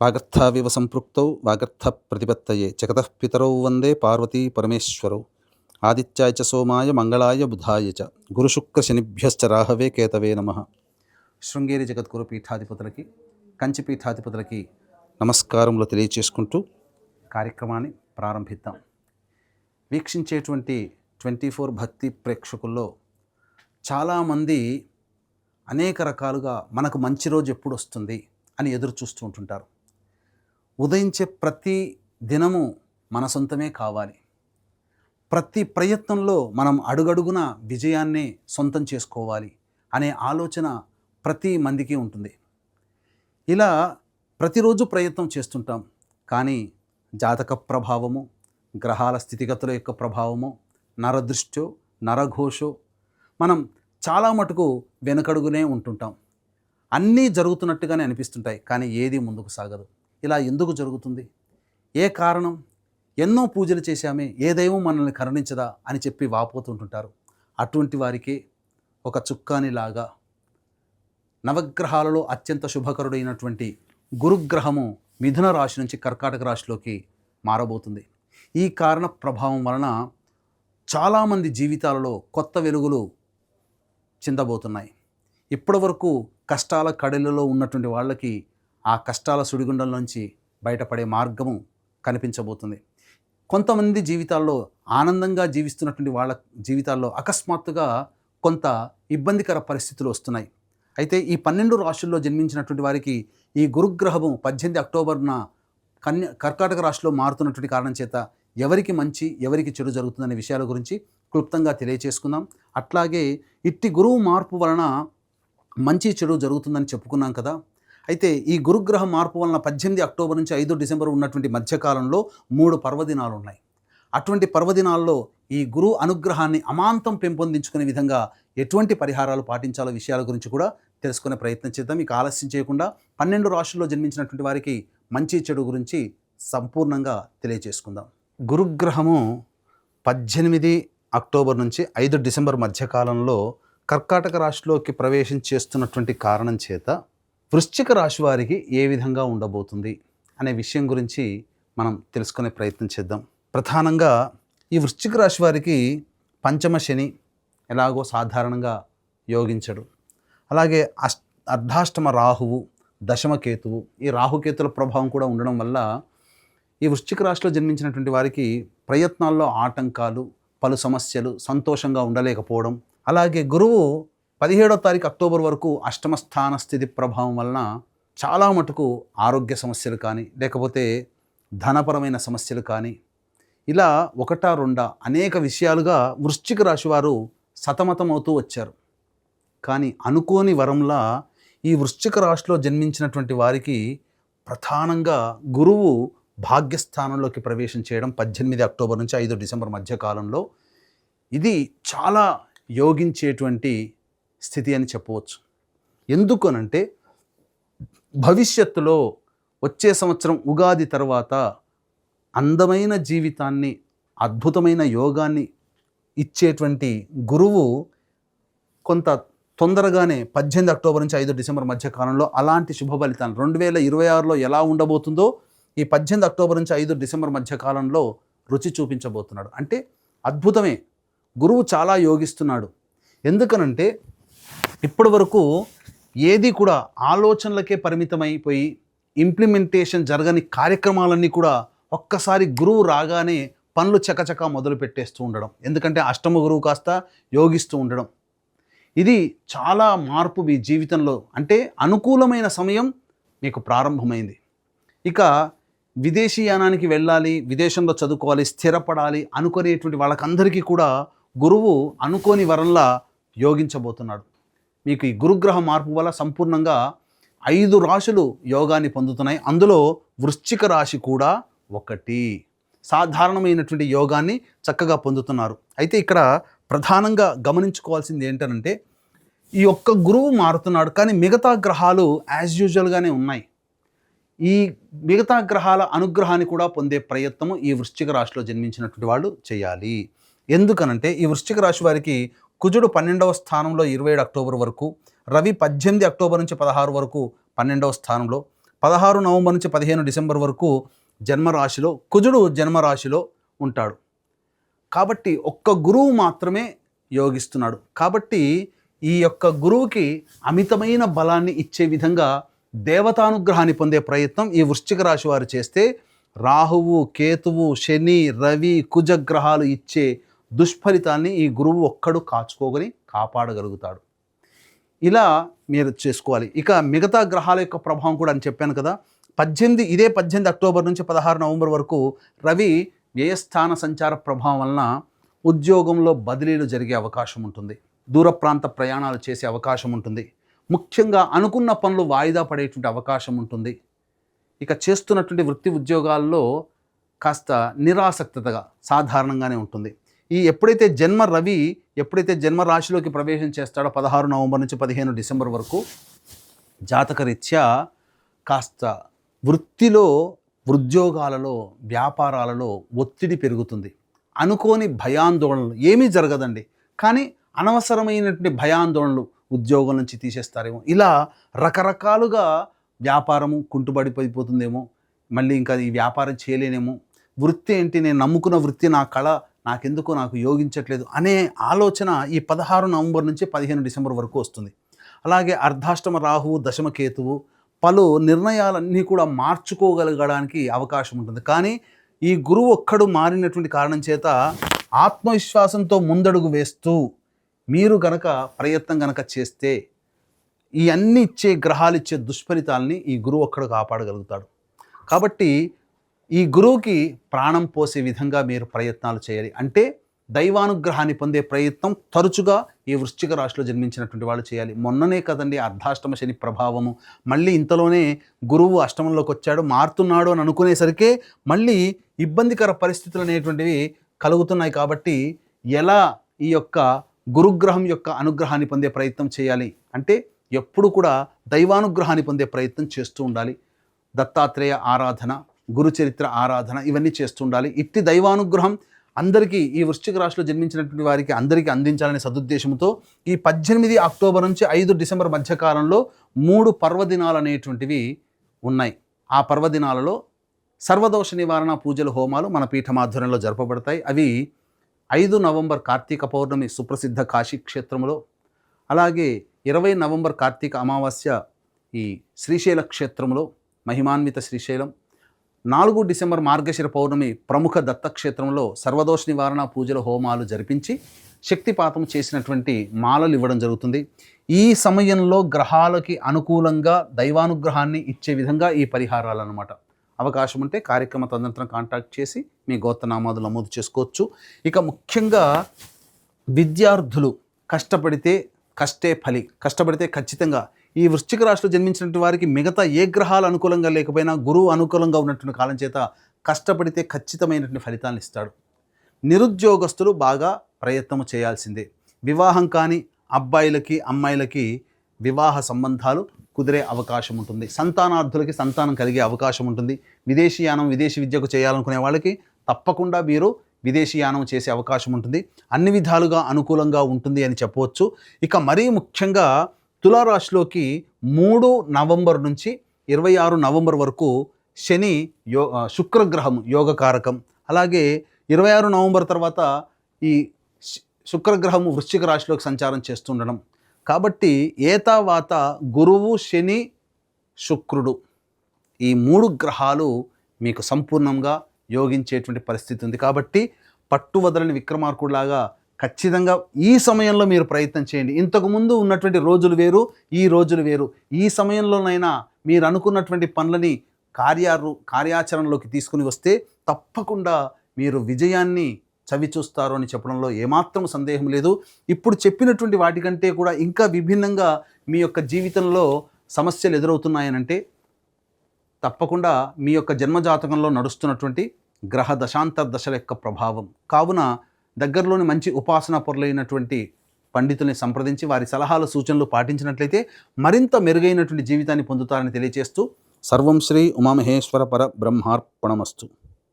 వాగర్థావివ సంపృక్తౌ వాగర్థ ప్రతిపత్తయే జగతః పితరౌ వందే పార్వతీ పరమేశ్వరౌ. ఆదిత్యాయ చ సోమాయ మంగళాయ బుధాయ చ. గురుశుక్రశనిభ్యశ్చ రాహవే కేతవే నమ. శృంగేరి జగద్గురు పీఠాధిపతులకి కంచి పీఠాధిపతులకి నమస్కారములు తెలియచేసుకుంటూ కార్యక్రమాన్ని ప్రారంభిద్దాం. వీక్షించేటువంటి ట్వంటీ ఫోర్ భక్తి ప్రేక్షకుల్లో చాలామంది అనేక రకాలుగా మనకు మంచి రోజు ఎప్పుడు వస్తుంది అని ఎదురు చూస్తూ ఉంటుంటారు. ఉదయించే ప్రతి దినము మన సొంతమే కావాలి. ప్రతి ప్రయత్నంలో మనం అడుగడుగున విజయాన్ని సొంతం చేసుకోవాలి అనే ఆలోచన ప్రతి మందికి ఉంటుంది. ఇలా ప్రతిరోజు ప్రయత్నం చేస్తుంటాం. కానీ జాతక ప్రభావము గ్రహాల స్థితిగతుల యొక్క ప్రభావము నరదృష్టో నరఘోషో మనం చాలా మటుకు వెనకడుగునే ఉంటుంటాం. అన్నీ జరుగుతున్నట్టుగానే అనిపిస్తుంటాయి. కానీ ఏది ముందుకు సాగదు. ఇలా ఎందుకు జరుగుతుంది? ఏ కారణం? ఎన్నో పూజలు చేశామే ఏ దైవం మనల్ని కరుణించదా అని చెప్పి వాపోతుంటుంటారు. అటువంటి వారికి ఒక చుక్కానిలాగా నవగ్రహాలలో అత్యంత శుభకరుడైనటువంటి గురుగ్రహము మిథున రాశి నుంచి కర్కాటక రాశిలోకి మారబోతుంది. ఈ కారణ ప్రభావం వలన చాలామంది జీవితాలలో కొత్త వెలుగులు చిందబోతున్నాయి. ఇప్పటివరకు కష్టాల కడలిలో ఉన్నటువంటి వాళ్ళకి ఆ కష్టాల సుడిగుండంలోంచి బయటపడే మార్గము కనిపించబోతుంది. కొంతమంది జీవితాల్లో ఆనందంగా జీవిస్తున్నటువంటి వాళ్ళ జీవితాల్లో అకస్మాత్తుగా కొంత ఇబ్బందికర పరిస్థితులు వస్తున్నాయి. అయితే ఈ పన్నెండు రాశుల్లో జన్మించినటువంటి వారికి ఈ గురుగ్రహము పద్దెనిమిది అక్టోబర్న కన్య కర్కాటక రాశిలో మారుతున్నటువంటి కారణం చేత ఎవరికి మంచి ఎవరికి చెడు జరుగుతుందనే విషయాల గురించి క్లుప్తంగా తెలియచేసుకుందాం. అట్లాగే ఇట్టి గురువు మార్పు వలన మంచి చెడు జరుగుతుందని చెప్పుకున్నాం కదా అయితే ఈ గురుగ్రహ మార్పు వలన పద్దెనిమిది అక్టోబర్ నుంచి ఐదు డిసెంబర్ ఉన్నటువంటి మధ్యకాలంలో మూడు పర్వదినాలు ఉన్నాయి అటువంటి పర్వదినాల్లో ఈ గురు అనుగ్రహాన్ని అమాంతం పెంపొందించుకునే విధంగా ఎటువంటి పరిహారాలు పాటించాలో విషయాల గురించి కూడా తెలుసుకునే ప్రయత్నం చేద్దాం. మీకు ఆలస్యం చేయకుండా పన్నెండు రాష్ట్రాల్లో జన్మించినటువంటి వారికి మంచి చెడు గురించి సంపూర్ణంగా తెలియచేసుకుందాం. గురుగ్రహము పద్దెనిమిది అక్టోబర్ నుంచి ఐదు డిసెంబర్ మధ్యకాలంలో కర్కాటక రాశిలోకి ప్రవేశం చేస్తున్నటువంటి కారణం చేత వృశ్చిక రాశి వారికి ఏ విధంగా ఉండబోతుంది అనే విషయం గురించి మనం తెలుసుకునే ప్రయత్నం చేద్దాం. ప్రధానంగా ఈ వృశ్చిక రాశి వారికి పంచమ శని ఎలాగో సాధారణంగా యోగించడు. అలాగే అష్ అర్ధాష్టమ రాహువు దశమ కేతువు ఈ రాహుకేతుల ప్రభావం కూడా ఉండడం వల్ల ఈ వృశ్చిక రాశిలో జన్మించినటువంటి వారికి ప్రయత్నాల్లో ఆటంకాలు పలు సమస్యలు సంతోషంగా ఉండలేకపోవడం. అలాగే గురువు పదిహేడో తారీఖు అక్టోబర్ వరకు అష్టమ స్థాన స్థితి ప్రభావం వలన చాలా మటుకు ఆరోగ్య సమస్యలు కానీ లేకపోతే ధనపరమైన సమస్యలు కానీ ఇలా ఒకటా రెండా అనేక విషయాలుగా వృశ్చిక రాశి వారు సతమతమవుతూ వచ్చారు. కానీ అనుకోని వరంలా ఈ వృశ్చిక రాశిలో జన్మించినటువంటి వారికి ప్రధానంగా గురువు భాగ్యస్థానంలోకి ప్రవేశం చేయడం పద్దెనిమిది అక్టోబర్ నుంచి ఐదు డిసెంబర్ మధ్య కాలంలో ఇది చాలా యోగించేటువంటి స్థితి అని చెప్పవచ్చు. ఎందుకనంటే భవిష్యత్తులో వచ్చే సంవత్సరం ఉగాది తర్వాత అందమైన జీవితాన్ని అద్భుతమైన యోగాన్ని ఇచ్చేటువంటి గురువు కొంత తొందరగానే పద్దెనిమిది అక్టోబర్ నుంచి ఐదు డిసెంబర్ మధ్య కాలంలో అలాంటి శుభ ఫలితాలు రెండు వేల ఇరవై ఆరులో ఎలా ఉండబోతుందో ఈ పద్దెనిమిది అక్టోబర్ నుంచి ఐదు డిసెంబర్ మధ్య కాలంలో రుచి చూపించబోతున్నాడు. అంటే అద్భుతమే. గురువు చాలా యోగిస్తున్నాడు. ఎందుకనంటే ఇప్పటి వరకు ఏది కూడా ఆలోచనలకే పరిమితమైపోయి ఇంప్లిమెంటేషన్ జరగని కార్యక్రమాలన్నీ కూడా ఒక్కసారి గురువు రాగానే పనులు చకచక మొదలు పెట్టేస్తూ ఉండడం. ఎందుకంటే అష్టమ గురువు కాస్త యోగిస్తూ ఉండడం. ఇది చాలా మార్పు మీ జీవితంలో. అంటే అనుకూలమైన సమయం మీకు ప్రారంభమైంది. ఇక విదేశీయానానికి వెళ్ళాలి విదేశంలో చదువుకోవాలి స్థిరపడాలి అనుకునేటువంటి వాళ్ళకందరికీ కూడా గురువు అనుకోని వరంలా యోగించబోతున్నాడు. మీకు ఈ గురుగ్రహ మార్పు వల్ల సంపూర్ణంగా ఐదు రాశులు యోగాన్ని పొందుతున్నాయి. అందులో వృశ్చిక రాశి కూడా ఒకటి. సాధారణమైనటువంటి యోగాన్ని చక్కగా పొందుతున్నారు. అయితే ఇక్కడ ప్రధానంగా గమనించుకోవాల్సింది ఏంటంటే ఈ ఒక్క గురువు మారుతున్నాడు కానీ మిగతా గ్రహాలు యాజ్ యూజువల్గానే ఉన్నాయి. ఈ మిగతా గ్రహాల అనుగ్రహాన్ని కూడా పొందే ప్రయత్నము ఈ వృశ్చిక రాశిలో జన్మించినటువంటి వాళ్ళు చేయాలి. ఎందుకనంటే ఈ వృశ్చిక రాశి వారికి కుజుడు పన్నెండవ స్థానంలో ఇరవై ఏడు అక్టోబర్ వరకు రవి పద్దెనిమిది అక్టోబర్ నుంచి పదహారు వరకు పన్నెండవ స్థానంలో పదహారు నవంబర్ నుంచి పదిహేను డిసెంబర్ వరకు జన్మరాశిలో కుజుడు జన్మరాశిలో ఉంటాడు. కాబట్టి ఒక్క గురువు మాత్రమే యోగిస్తున్నాడు. కాబట్టి ఈ యొక్క గురువుకి అమితమైన బలాన్ని ఇచ్చే విధంగా దేవతానుగ్రహాన్ని పొందే ప్రయత్నం ఈ వృశ్చిక రాశి వారు చేస్తే రాహువు కేతువు శని రవి కుజగ్రహాలు ఇచ్చే దుష్ఫలితాన్ని ఈ గురువు ఒక్కడు కాచుకోగని కాపాడగలుగుతాడు. ఇలా మీరు చేసుకోవాలి. ఇక మిగతా గ్రహాల యొక్క ప్రభావం కూడా అని చెప్పాను కదా పద్దెనిమిది ఇదే పద్దెనిమిది అక్టోబర్ నుంచి పదహారు నవంబర్ వరకు రవి వ్యయస్థాన సంచార ప్రభావం వలన ఉద్యోగంలో బదిలీలు జరిగే అవకాశం ఉంటుంది. దూర ప్రాంత ప్రయాణాలు చేసే అవకాశం ఉంటుంది. ముఖ్యంగా అనుకున్న పనులు వాయిదా పడేటువంటి అవకాశం ఉంటుంది. ఇక చేస్తున్నటువంటి వృత్తి ఉద్యోగాల్లో కాస్త నిరాసక్తగా సాధారణంగానే ఉంటుంది. ఈ ఎప్పుడైతే జన్మ రవి ఎప్పుడైతే జన్మ రాశిలోకి ప్రవేశం చేస్తాడో పదహారు నవంబర్ నుంచి పదిహేను డిసెంబర్ వరకు జాతకరీత్యా కాస్త వృత్తిలో ఉద్యోగాలలో వ్యాపారాలలో ఒత్తిడి పెరుగుతుంది. అనుకోని భయాందోళనలు ఏమీ జరగదండి. కానీ అనవసరమైనటువంటి భయాందోళనలు ఉద్యోగం నుంచి తీసేస్తారేమో. ఇలా రకరకాలుగా వ్యాపారము కుంటుబడిపోతుందేమో మళ్ళీ ఇంకా ఈ వ్యాపారం చేయలేనేమో. వృత్తి ఏంటి? నేను నమ్ముకున్న వృత్తి నా కళ నాకెందుకో నాకు యోగించట్లేదు అనే ఆలోచన ఈ పదహారు నవంబర్ నుంచి పదిహేను డిసెంబర్ వరకు వస్తుంది. అలాగే అర్ధాష్టమ రాహువు దశమకేతువు పలు నిర్ణయాలన్నీ కూడా మార్చుకోగలగడానికి అవకాశం ఉంటుంది. కానీ ఈ గురువు ఒక్కడు మారినటువంటి కారణం చేత ఆత్మవిశ్వాసంతో ముందడుగు వేస్తూ మీరు గనక ప్రయత్నం గనక చేస్తే ఈ అన్ని ఇచ్చే గ్రహాలు ఇచ్చే దుష్ఫలితాలని ఈ గురువు ఒక్కడు కాపాడగలుగుతాడు. కాబట్టి ఈ గురువుకి ప్రాణం పోసే విధంగా మీరు ప్రయత్నాలు చేయాలి. అంటే దైవానుగ్రహాన్ని పొందే ప్రయత్నం తరచుగా ఈ వృశ్చిక రాశిలో జన్మించినటువంటి వాళ్ళు చేయాలి. మొన్ననే కదండి అర్ధాష్టమ శని ప్రభావము. మళ్ళీ ఇంతలోనే గురువు అష్టమంలోకి వచ్చాడు మారుతున్నాడు అని అనుకునేసరికే మళ్ళీ ఇబ్బందికర పరిస్థితులు అనేటువంటివి కలుగుతున్నాయి కాబట్టి ఎలా ఈ యొక్క గురుగ్రహం యొక్క అనుగ్రహాన్ని పొందే ప్రయత్నం చేయాలి? అంటే ఎప్పుడు కూడా దైవానుగ్రహాన్ని పొందే ప్రయత్నం చేస్తూ ఉండాలి. దత్తాత్రేయ ఆరాధన గురుచరిత్ర ఆరాధన ఇవన్నీ చేస్తుండాలి. ఇట్టి దైవానుగ్రహం అందరికీ ఈ వృశ్చిక రాశిలో జన్మించినటువంటి వారికి అందరికీ అందించాలనే సదుద్దేశంతో ఈ పద్దెనిమిది అక్టోబర్ నుంచి ఐదు డిసెంబర్ మధ్యకాలంలో మూడు పర్వదినాలు అనేటువంటివి ఉన్నాయి. ఆ పర్వదినాలలో సర్వదోష నివారణ పూజలు హోమాలు మన పీఠమాధ్వర్యంలో జరపబడతాయి. అవి ఐదు నవంబర్ కార్తీక పౌర్ణమి సుప్రసిద్ధ కాశీ క్షేత్రంలో అలాగే ఇరవై నవంబర్ కార్తీక అమావాస్య ఈ శ్రీశైల క్షేత్రంలో మహిమాన్విత శ్రీశైలం నాలుగు డిసెంబర్ మార్గశిర పౌర్ణమి ప్రముఖ దత్తక్షేత్రంలో సర్వదోష నివారణ పూజల హోమాలు జరిపించి శక్తిపాతం చేసినటువంటి మాలలు ఇవ్వడం జరుగుతుంది. ఈ సమయంలో గ్రహాలకి అనుకూలంగా దైవానుగ్రహాన్ని ఇచ్చే విధంగా ఈ పరిహారాలు అనమాట అవకాశం ఉంటే కార్యక్రమ తదనంతరం కాంటాక్ట్ చేసి మీ గోత్రనామాదులు నమోదు చేసుకోవచ్చు. ఇక ముఖ్యంగా విద్యార్థులు కష్టపడితే కష్టే ఫలి కష్టపడితే ఖచ్చితంగా ఈ వృశ్చిక రాశిలో జన్మించినటువంటి వారికి మిగతా ఏ గ్రహాలు అనుకూలంగా లేకపోయినా గురువు అనుకూలంగా ఉన్నటువంటి కాలం చేత కష్టపడితే ఖచ్చితమైనటువంటి ఫలితాలను ఇస్తాడు. నిరుద్యోగస్తులు బాగా ప్రయత్నం చేయాల్సిందే. వివాహం కాని అబ్బాయిలకి అమ్మాయిలకి వివాహ సంబంధాలు కుదిరే అవకాశం ఉంటుంది. సంతానార్థులకి సంతానం కలిగే అవకాశం ఉంటుంది. విదేశీయానం విదేశీ విద్యకు చేయాలనుకునే వాళ్ళకి తప్పకుండా మీరు విదేశీయానం చేసే అవకాశం ఉంటుంది. అన్ని విధాలుగా అనుకూలంగా ఉంటుంది అని చెప్పవచ్చు. ఇక మరీ ముఖ్యంగా తులారాశిలోకి మూడు నవంబర్ నుంచి ఇరవై ఆరు నవంబర్ వరకు శని యో శుక్రగ్రహం యోగకారకం. అలాగే ఇరవై ఆరు నవంబర్ తర్వాత ఈ శుక్రగ్రహం వృశ్చిక రాశిలోకి సంచారం చేస్తుండడం. కాబట్టి ఏతావాత గురువు శని శుక్రుడు ఈ మూడు గ్రహాలు మీకు సంపూర్ణంగా యోగించేటువంటి పరిస్థితి ఉంది. కాబట్టి పట్టు వదలని విక్రమార్కుడిలాగా ఖచ్చితంగా ఈ సమయంలో మీరు ప్రయత్నం చేయండి. ఇంతకుముందు ఉన్నటువంటి రోజులు వేరు ఈ రోజులు వేరు. ఈ సమయంలోనైనా మీరు అనుకున్నటువంటి పనులని కార్యారు కార్యాచరణలోకి తీసుకుని వస్తే తప్పకుండా మీరు విజయాన్ని చవి చూస్తారు అని చెప్పడంలో ఏమాత్రం సందేహం లేదు. ఇప్పుడు చెప్పినటువంటి వాటికంటే కూడా ఇంకా విభిన్నంగా మీ యొక్క జీవితంలో సమస్యలు ఎదురవుతున్నాయనంటే తప్పకుండా మీ యొక్క జన్మజాతకంలో నడుస్తున్నటువంటి గ్రహ దశాంతర దశల యొక్క ప్రభావం. కావున దగ్గరలోని మంచి ఉపాసనా పొరలైనటువంటి పండితుల్ని సంప్రదించి వారి సలహాలు సూచనలు పాటించినట్లయితే మరింత మెరుగైనటువంటి జీవితాన్ని పొందుతారని తెలియజేస్తూ సర్వం శ్రీ ఉమామహేశ్వర పర బ్రహ్మార్పణమస్తు.